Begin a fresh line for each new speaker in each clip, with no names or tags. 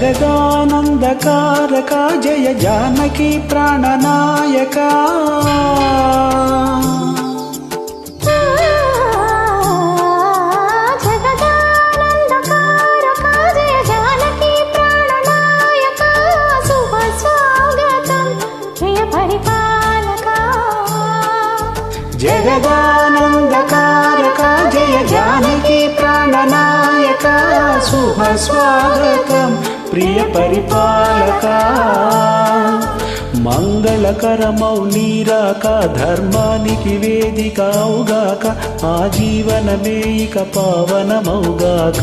జగదానందకారక జయ జానకి ప్రాణనాయక.
జగదానందకారక ప్రియ పరిపాలక
మంగళకరమౌ నీరాక ధర్మానికి వేదికావుగాక ఆ జీవనమే ఇక పావనమౌగాక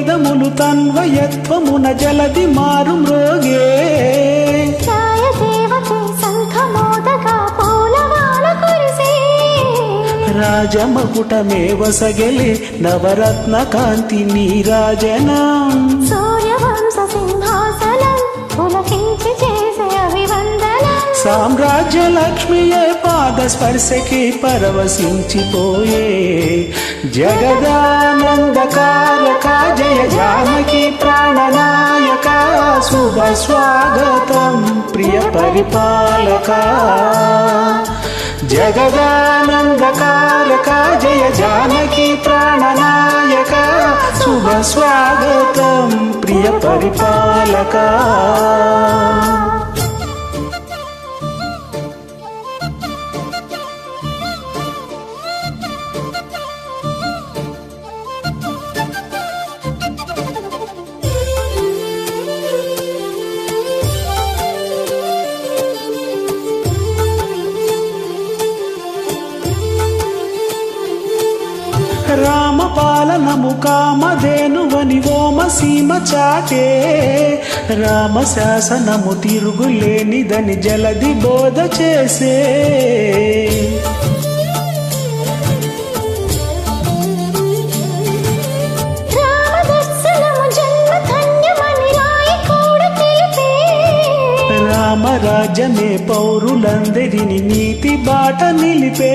వేదములు తన్వయత్వమున జలది మారు మ్రోగే
కురిసే.
రాజమకుటమే వసగెలే నవరత్న కాంతి నీరాజనం
సూర్యవంశ సింహాసనం పులకించి చేసే అభివందనం.
సామ్రాజ్య లక్ష్మియే పాదస్పర్శకి పరవశించిపోయే జగదానందకారక జయ జానకి ప్రాణనాయక శుభ స్వాగతం ప్రియ పరిపాలక. జగదానందకారక జయ జానకి ప్రాణనాయక శుభ స్వాగతం ప్రియ పరిపాలక. రామ పాలనము కామధేనువని ఓమ సీమ చాటే. రామ శాసనము తిరుగులేనిదని జలది బోధ చేసే. రామరాజ్యమే పౌరులందరిని నీతి బాట నిలిపే.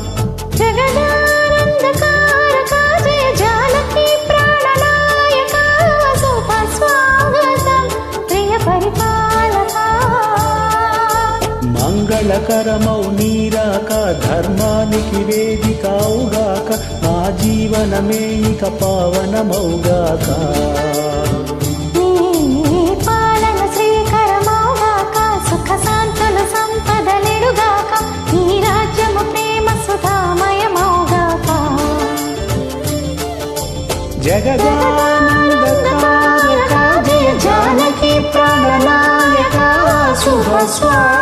మంగళకరమౌ నీరాక ధర్మానికి వేదికౌగాక నా జీవనమే ఇక పావనమౌగాక జగదానంద జయ జానకి ప్రాణనాయక శుభ స్వామి